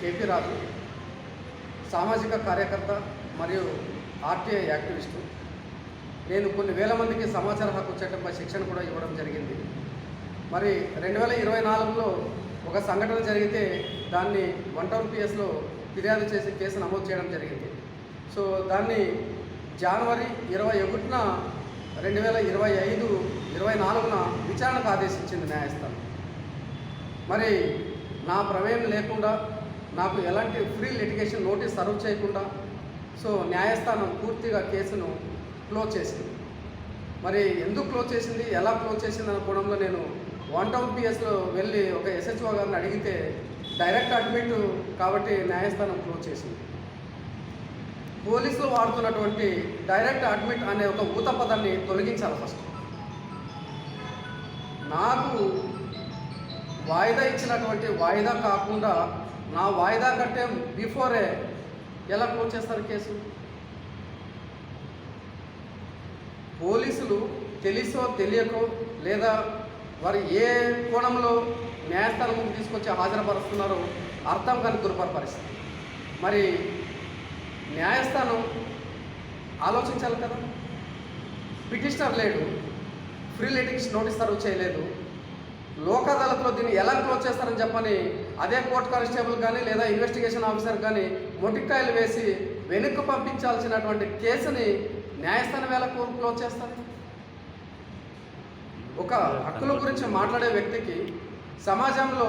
KP రాజు సామాజిక కార్యకర్త మరియు ఆర్టీఐ యాక్టివిస్టు. నేను కొన్ని వేల మందికి సమాచార హక్కు చట్టంపై శిక్షణ కూడా ఇవ్వడం జరిగింది. మరి రెండు వేల ఇరవై నాలుగులో ఒక సంఘటన జరిగితే దాన్ని వన్ టౌన్ పిఎస్లో ఫిర్యాదు చేసి కేసు నమోదు చేయడం జరిగింది. సో దాన్ని జనవరి ఇరవై ఒకటిన రెండు వేల ఇరవై ఐదు ఇరవై నాలుగున విచారణకు ఆదేశించింది న్యాయస్థానం. మరి నా ప్రమేయం లేకుండా నాకు ఎలాంటి ఫ్రీ లిటిగేషన్ నోటీస్ సర్వ్ చేయకుండా సో న్యాయస్థానం పూర్తిగా కేసును క్లోజ్ చేసింది. మరి ఎందుకు క్లోజ్ చేసింది? ఎలా క్లోజ్ చేసింది అనుకోవడంలో నేను వన్ టౌన్ పిఎస్లో వెళ్ళి ఒక ఎస్హెచ్ఓ గారిని అడిగితే డైరెక్ట్ అడ్మిట్ కాబట్టి న్యాయస్థానం క్లోజ్ చేసింది. పోలీసులు వాడుతున్నటువంటి డైరెక్ట్ అడ్మిట్ అనే ఒక ఊత పదాన్ని తొలగించాలి ఫస్ట్ నాకు వాయిదా ఇచ్చినటువంటి వాయిదా కాకుండా నా వాయిదా కట్టే బిఫోరే. ఎలా క్లోజ్ చేస్తారు కేసు? పోలీసులు తెలిసో తెలియకో లేదా వారు ఏ కోణంలో న్యాయస్థానం ముందు తీసుకొచ్చి హాజరుపరుస్తున్నారో అర్థం కాని దుర్భర పరిస్థితి. మరి న్యాయస్థానం ఆలోచించాలి కదా? పిటిషనర్ లేడు. ఫ్రీ లెటింగ్స్ నోటీస్ సర్వ్ చేయలేదు. లోక్ అదాలత్లో దీన్ని ఎలా క్లోజ్ చేస్తారని చెప్పని అదే కోర్ట్ కానిస్టేబుల్ కానీ లేదా ఇన్వెస్టిగేషన్ ఆఫీసర్ కానీ మొటిక్కాయలు వేసి వెనక్కు పంపించాల్సినటువంటి కేసుని న్యాయస్థానం ఎలా క్లో- క్లోజ్ చేస్తారు? ఒక హక్కుల గురించి మాట్లాడే వ్యక్తికి సమాజంలో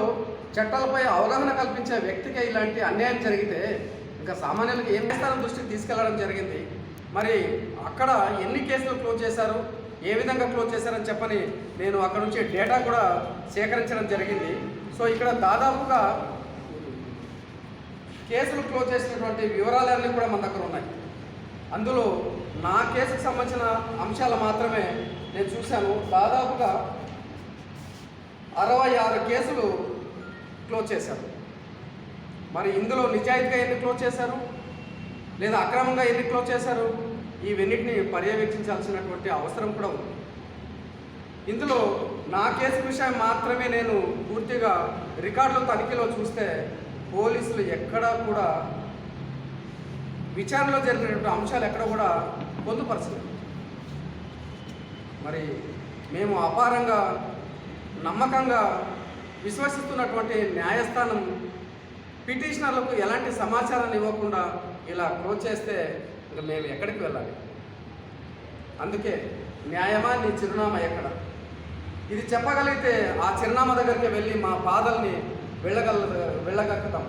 చట్టాలపై అవగాహన కల్పించే వ్యక్తికి ఇలాంటి అన్యాయం జరిగితే ఇంకా సామాన్యులకు ఏం న్యాయస్థానం దృష్టికి తీసుకెళ్ళడం జరిగింది? మరి అక్కడ ఎన్ని కేసులు క్లోజ్ చేశారు? ఏ విధంగా క్లోజ్ చేశారని చెప్పని నేను అక్కడ నుంచి డేటా కూడా సేకరించడం జరిగింది. సో ఇక్కడ దాదాపుగా కేసులు క్లోజ్ చేసినటువంటి వివరాలన్నీ కూడా మన దగ్గర ఉన్నాయి. అందులో నా కేసుకు సంబంధించిన అంశాలు మాత్రమే నేను చూశాను. దాదాపుగా అరవై ఆరు కేసులు క్లోజ్ చేశారు. మరి ఇందులో నిజాయితీగా ఎన్ని క్లోజ్ చేశారు? లేదా అక్రమంగా ఎన్ని క్లోజ్ చేశారు? ఇవన్నిటిని పర్యవేక్షించాల్సినటువంటి అవసరం కూడా ఉంది. ఇందులో నా కేసు విషయం మాత్రమే నేను పూర్తిగా రికార్డుల తనిఖీలో చూస్తే పోలీసులు ఎక్కడా కూడా విచారణలో జరిగినటువంటి అంశాలు ఎక్కడ కూడా పొందుపరచలేదు. మరి మేము అపారంగా నమ్మకంగా విశ్వసిస్తున్నటువంటి న్యాయస్థానం పిటిషనర్లకు ఎలాంటి సమాచారాన్ని ఇవ్వకుండా ఇలా క్లోజ్ చేస్తే ఇంకా మేము ఎక్కడికి వెళ్ళాలి? అందుకే న్యాయమా నీ చిరునామా ఎక్కడ? ఇది చెప్పగలిగితే ఆ చిరునామా దగ్గరికి వెళ్ళి మా బాధల్ని వెళ్ళగల వెళ్ళగలుగుతాం.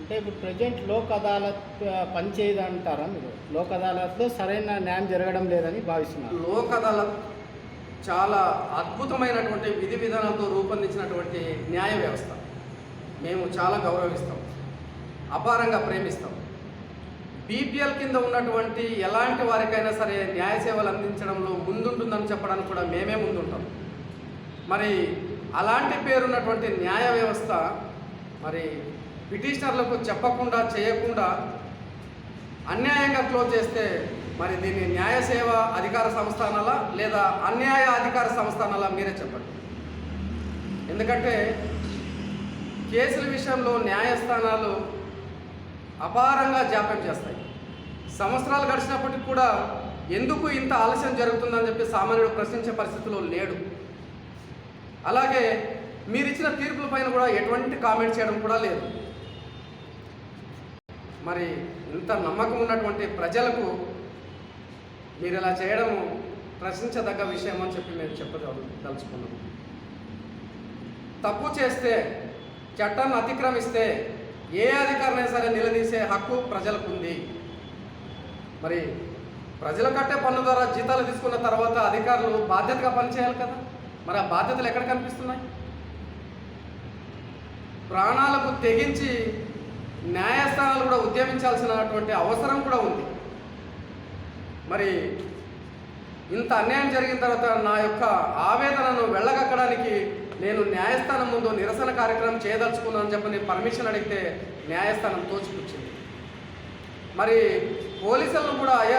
అంటే ఇప్పుడు ప్రజెంట్ లోక్ అదాలత్ పనిచేయదు అంటారా మీరు? లోక్ అదాలత్లో సరైన న్యాయం జరగడం లేదని భావిస్తున్నారు. లోక్ అదాలత్ చాలా అద్భుతమైనటువంటి విధి విధానాలతో రూపొందించినటువంటి న్యాయ వ్యవస్థ. మేము చాలా గౌరవిస్తాం. అపారంగా ప్రేమిస్తాం. బీపీఎల్ కింద ఉన్నటువంటి ఎలాంటి వారికైనా సరే న్యాయ సేవలు అందించడంలో ముందుంటుందని చెప్పడానికి కూడా మేమే ముందుంటాం. మరి అలాంటి పేరున్నటువంటి న్యాయ వ్యవస్థ మరి పిటిషనర్లకు చెప్పకుండా చేయకుండా అన్యాయంగా క్లోజ్ చేస్తే మరి దీన్ని న్యాయ సేవ అధికార సంస్థానాల లేదా అన్యాయ అధికార సంస్థానాల మీరే చెప్పండి. ఎందుకంటే కేసుల విషయంలో న్యాయస్థానాలు అపారంగా జాప్యం చేస్తాయి. సంవత్సరాలు గడిచినప్పటికీ కూడా ఎందుకు ఇంత ఆలస్యం జరుగుతుందని చెప్పి సామాన్యుడు ప్రశ్నించే పరిస్థితిలో లేడు. అలాగే మీరు ఇచ్చిన తీర్పుల పైన కూడా ఎటువంటి కామెంట్ చేయడం కూడా లేదు. మరి ఇంత నమ్మకం ఉన్నటువంటి ప్రజలకు మీరు ఇలా చేయడం ప్రశ్నించదగ్గ విషయం అని చెప్పి మేము చెప్పదలుచుకున్నాం తప్పు చేస్తే చట్టాన్ని అతిక్రమిస్తే ఏ అధికారులైనా సరే నిలదీసే హక్కు ప్రజలకు ఉంది మరి ప్రజల కట్టే పన్ను ద్వారా జీతాలు తీసుకున్న తర్వాత అధికారులు బాధ్యతగా పనిచేయాలి కదా? మరి ఆ బాధ్యతలు ఎక్కడ కనిపిస్తున్నాయి? ప్రాణాలకు తెగించి న్యాయస్థానాలు కూడా ఉద్యమించాల్సినటువంటి అవసరం కూడా ఉంది. మరి ఇంత అన్యాయం జరిగిన తర్వాత నా యొక్క ఆవేదనను వెళ్ళగక్కడానికి నేను న్యాయస్థానం ముందు నిరసన కార్యక్రమం చేయదలుచుకున్నానని నేను పర్మిషన్ అడిగితే న్యాయస్థానం తోచిపుచ్చింది. మరి పోలీసులను కూడా అయ్యా